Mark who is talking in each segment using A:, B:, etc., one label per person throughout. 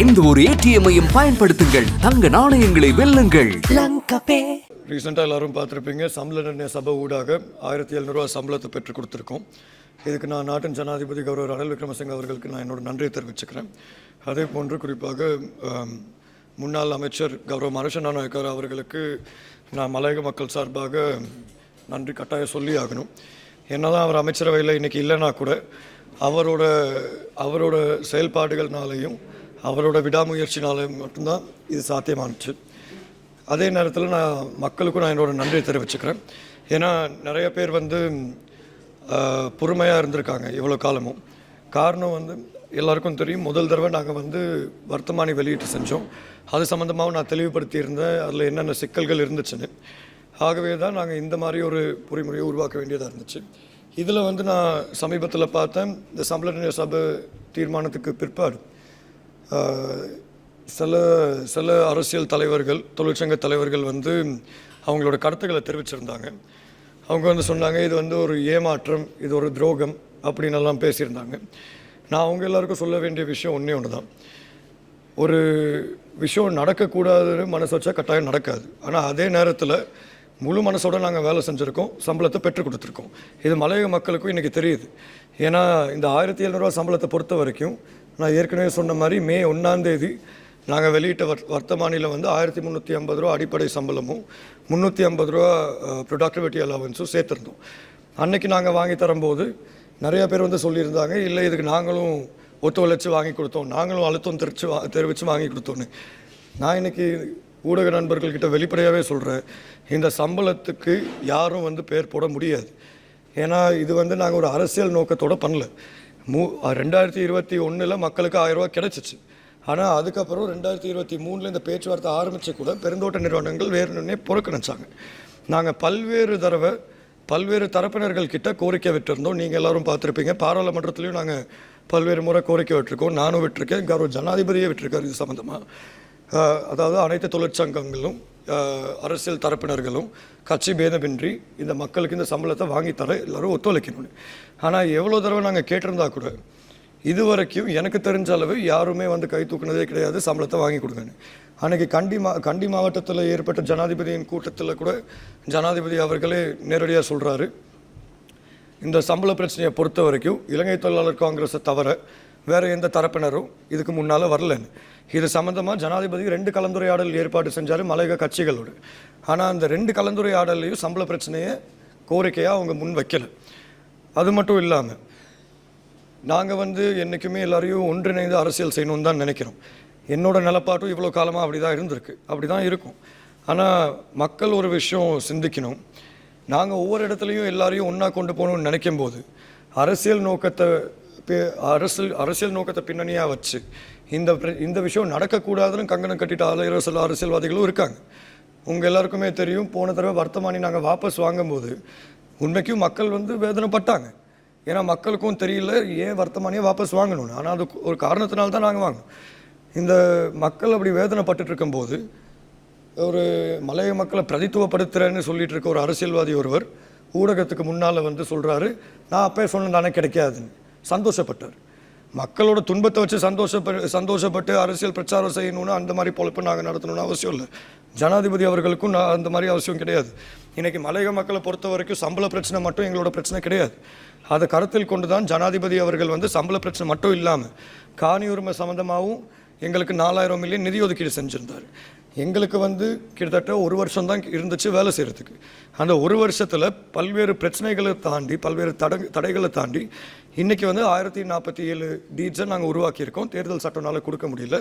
A: எந்த ஒரு ஏடிஎம்மையும் பயன்படுத்துங்கள். தங்க நாணயங்களை வெல்லுங்கள்.
B: ரீசெண்டாக எல்லாரும் பார்த்துருப்பீங்க சம்பள நிர்ணய சபை ஊடாக ஆயிரத்தி எழுநூறுவா சம்பளத்தை பெற்றுக் கொடுத்துருக்கோம். இதுக்கு நான் நாட்டின் ஜனாதிபதி கௌரவ ரணில் விக்ரமசிங்க அவர்களுக்கு நான் என்னோட நன்றியை தெரிவிச்சுக்கிறேன். அதே போன்று குறிப்பாக முன்னாள் அமைச்சர் கௌரவ மனுஷன் நாயக்கர் அவர்களுக்கு நான் மலையக மக்கள் சார்பாக நன்றி கட்டாயம் சொல்லி ஆகணும். என்னதான் அவர் அமைச்சரவையில் இன்னைக்கு இல்லைன்னா கூட அவரோட அவரோட செயல்பாடுகள்னாலையும் அவரோட விடாமுயற்சினாலையும் மட்டும்தான் இது சாத்தியமானுச்சு. அதே நேரத்தில் நான் மக்களுக்கும் நான் என்னோட நன்றியை தெரிவிச்சுக்கிறேன். ஏன்னா நிறைய பேர் வந்து பொறுமையாக இருந்திருக்காங்க இவ்வளோ காலமும். காரணம் வந்து எல்லாருக்கும் தெரியும் முதல் தடவை நாங்கள் வந்து வர்த்தமானி வெளியீட்டு செஞ்சோம். அது சம்மந்தமாகவும் நான் தெளிவுபடுத்தியிருந்தேன். அதில் என்னென்ன சிக்கல்கள் இருந்துச்சுன்னு. ஆகவே தான் நாங்கள் இந்த மாதிரி ஒரு பொறிமுறையை உருவாக்க வேண்டியதாக இருந்துச்சு. இதில் வந்து நான் சமீபத்தில் பார்த்தேன் இந்த சம்பள சபை தீர்மானத்துக்கு பிற்பாடு சில சில அரசியல் தலைவர்கள் தொழிற்சங்க தலைவர்கள் வந்து அவங்களோட கருத்துக்களை தெரிவிச்சிருந்தாங்க. அவங்க வந்து சொன்னாங்க இது வந்து ஒரு ஏமாற்றம் இது ஒரு துரோகம் அப்படின்னு எல்லாம் பேசியிருந்தாங்க. நான் அவங்க எல்லாருக்கும் சொல்ல வேண்டிய விஷயம் ஒன்றே ஒன்று தான் ஒரு விஷயம் நடக்கக்கூடாதுன்னு மனசு வச்சா கட்டாயம் நடக்காது. ஆனால் அதே நேரத்தில் முழு மனசோட நாங்கள் வேலை செஞ்சுருக்கோம் சம்பளத்தை பெற்றுக் கொடுத்துருக்கோம். இது மலையக மக்களுக்கும் இன்றைக்கி தெரியுது. ஏன்னா இந்த ஆயிரத்தி எழுநூறுவா சம்பளத்தை பொறுத்த வரைக்கும் நான் ஏற்கனவே சொன்ன மாதிரி மே ஒன்றாந்தேதி நாங்கள் வெளியிட்ட வர் வர்த்தமானியில் வந்து ஆயிரத்தி முந்நூற்றி ஐம்பது ரூபா அடிப்படை சம்பளமும் முந்நூற்றி ஐம்பது ரூபா ப்ரொடக்டிவிட்டி அலவன்ஸும் சேர்த்துருந்தோம். அன்னைக்கு நாங்கள் வாங்கி தரும்போது நிறைய பேர் வந்து சொல்லியிருந்தாங்க இல்லை இதுக்கு நாங்களும் ஒத்துழைச்சி வாங்கி கொடுத்தோம். நாங்களும் அழுத்தம் தெரிச்சு வா தெரிவித்து வாங்கி கொடுத்தோன்னு நான் இன்றைக்கி ஊடக நண்பர்கள்கிட்ட வெளிப்படையாகவே சொல்கிறேன் இந்த சம்பளத்துக்கு யாரும் வந்து பேர் போட முடியாது. ஏன்னா இது வந்து நாங்கள் ஒரு அரசியல் நோக்கத்தோடு பண்ணல. மூ ரெண்டாயிரத்தி இருபத்தி ஒன்றில் மக்களுக்கு ஆயிரம் ரூபாய் கிடச்சிச்சு. ஆனால் அதுக்கப்புறம் ரெண்டாயிரத்தி இருபத்தி மூணில் இந்த பேச்சுவார்த்தை ஆரம்பித்து கூட பெருந்தோட்ட நிறுவனங்கள் வேணும்னே புறக்கணிச்சாங்க. நாங்கள் பல்வேறு தடவை பல்வேறு தரப்பினர்கள் கிட்ட கோரிக்கை விட்டுருந்தோம். நீங்கள் எல்லோரும் பார்த்துருப்பீங்க. பாராளுமன்றத்துலேயும் நாங்கள் பல்வேறு முறை கோரிக்கை விட்டுருக்கோம். நானும் விட்டுருக்கேன். கௌரவ ஜனாதிபதியே விட்டுருக்காரு இது சம்மந்தமாக அதாவது அனைத்து தொழிற்சங்கங்களும் அரசியல் தரப்பினர்களும் கட்சி பேதமின்றி இந்த மக்களுக்கு இந்த சம்பளத்தை வாங்கித்தர தர எல்லாரும் ஒத்துழைக்கணும்னு. ஆனால் எவ்வளோ தடவை நாங்கள் கேட்டிருந்தா கூட இது வரைக்கும் எனக்கு தெரிஞ்ச அளவு யாருமே வந்து கை தூக்குனதே கிடையாது சம்பளத்தை வாங்கி கொடுங்கன்னு. அன்றைக்கி கண்டி மா கண்டி மாவட்டத்தில் ஏற்பட்ட ஜனாதிபதியின் கூட்டத்தில் கூட ஜனாதிபதி அவர்களே நேரடியாக சொல்கிறாரு இந்த சம்பள பிரச்சனையை பொறுத்த வரைக்கும் இலங்கை தொழிலாளர் காங்கிரஸை தவிர வேறு எந்த தரப்பினரும் இதுக்கு முன்னால் வரலன்னு. இது சம்மந்தமாக ஜனாதிபதி ரெண்டு கலந்துரையாடல் ஏற்பாடு செஞ்சார் மலையக கட்சிகளோடு. ஆனால் அந்த ரெண்டு கலந்துரையாடல்லையும் சம்பள பிரச்சனையை கோரிக்கையாக அவங்க முன் வைக்கல. அது மட்டும் இல்லாமல் நாங்கள் வந்து என்றைக்குமே எல்லாரையும் ஒன்றிணைந்து அரசியல் செய்யணும்னு தான் நினைக்கிறோம். என்னோடய நிலப்பாட்டும் இவ்வளோ காலமாக அப்படி தான் இருந்திருக்கு. அப்படி தான் இருக்கும். ஆனால் மக்கள் ஒரு விஷயம் சிந்திக்கணும். நாங்கள் ஒவ்வொரு இடத்துலையும் எல்லாரையும் ஒன்றா கொண்டு போகணும்னு நினைக்கும் போது அரசியல் நோக்கத்தை அரசியல் அரசியல் நோக்கத்தை பின்னணியாக வச்சு இந்த இந்த விஷயம் நடக்கக்கூடாதுன்னு கங்கணம் கட்டிட்டு அலையிற சில அரசியல்வாதிகளும் இருக்காங்க. உங்கள் எல்லாருக்குமே தெரியும் போன தடவை வர்த்தமானி நாங்கள் வாபஸ் வாங்கும்போது உண்மைக்கும் மக்கள் வந்து வேதனைப்பட்டாங்க. ஏன்னா மக்களுக்கும் தெரியல ஏன் வர்த்தமானியை வாபஸ் வாங்கணும்னு. ஆனால் அது ஒரு காரணத்தினால தான் நாங்கள் வாங்கணும் இந்த மக்கள் அப்படி வேதனைப்பட்டு இருக்கும்போது ஒரு மலைய மக்களை பிரதித்துவப்படுத்துகிறேன்னு சொல்லிட்டு இருக்க ஒரு அரசியல்வாதி ஒருவர் ஊடகத்துக்கு முன்னால் வந்து சொல்கிறாரு நான் அப்போ சொன்னேன் தானே கிடைக்காதுன்னு. சந்தோஷப்பட்டார். மக்களோட துன்பத்தை வச்சு சந்தோஷப்பட்டு சந்தோஷப்பட்டு அரசியல் பிரச்சாரம் செய்யணும்னு அந்த மாதிரி பொழப்பு நாங்கள் நடத்தணும்னு அவசியம் இல்லை. ஜனாதிபதி அவர்களுக்கும் நான் அந்த மாதிரி அவசியம் கிடையாது. இன்றைக்கி மலையக மக்களை பொறுத்த வரைக்கும் சம்பள பிரச்சனை மட்டும் எங்களோட பிரச்சனை கிடையாது. அதை கருத்தில் கொண்டு தான் ஜனாதிபதி அவர்கள் வந்து சம்பள பிரச்சனை மட்டும் இல்லாமல் காணி உரிமை சம்மந்தமாகவும் எங்களுக்கு நாலாயிரம் மில்லியன் நிதி ஒதுக்கீடு செஞ்சுருந்தார். எங்களுக்கு வந்து கிட்டத்தட்ட ஒரு வருஷம் தான் இருந்துச்சு வேலை செய்கிறதுக்கு அந்த ஒரு வருஷத்தில் பல்வேறு பிரச்சனைகளை தாண்டி பல்வேறு தட தடைகளை தாண்டி இன்றைக்கி வந்து ஆயிரத்தி நாற்பத்தி ஏழு டீட்ஸை நாங்கள் உருவாக்கியிருக்கோம். தேர்தல் சட்டம்னால கொடுக்க முடியல.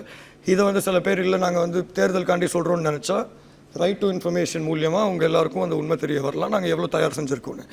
B: இதை வந்து சில பேர் இல்லை நாங்கள் வந்து தேர்தலுக்காண்டி சொல்கிறோன்னு நினச்சா ரைட் டு இன்ஃபர்மேஷன் மூலியமாக அவங்க எல்லாருக்கும் அந்த உண்மை தெரிய வரலாம். நாங்கள் எவ்வளோ தயார் செஞ்சுருக்கோன்னு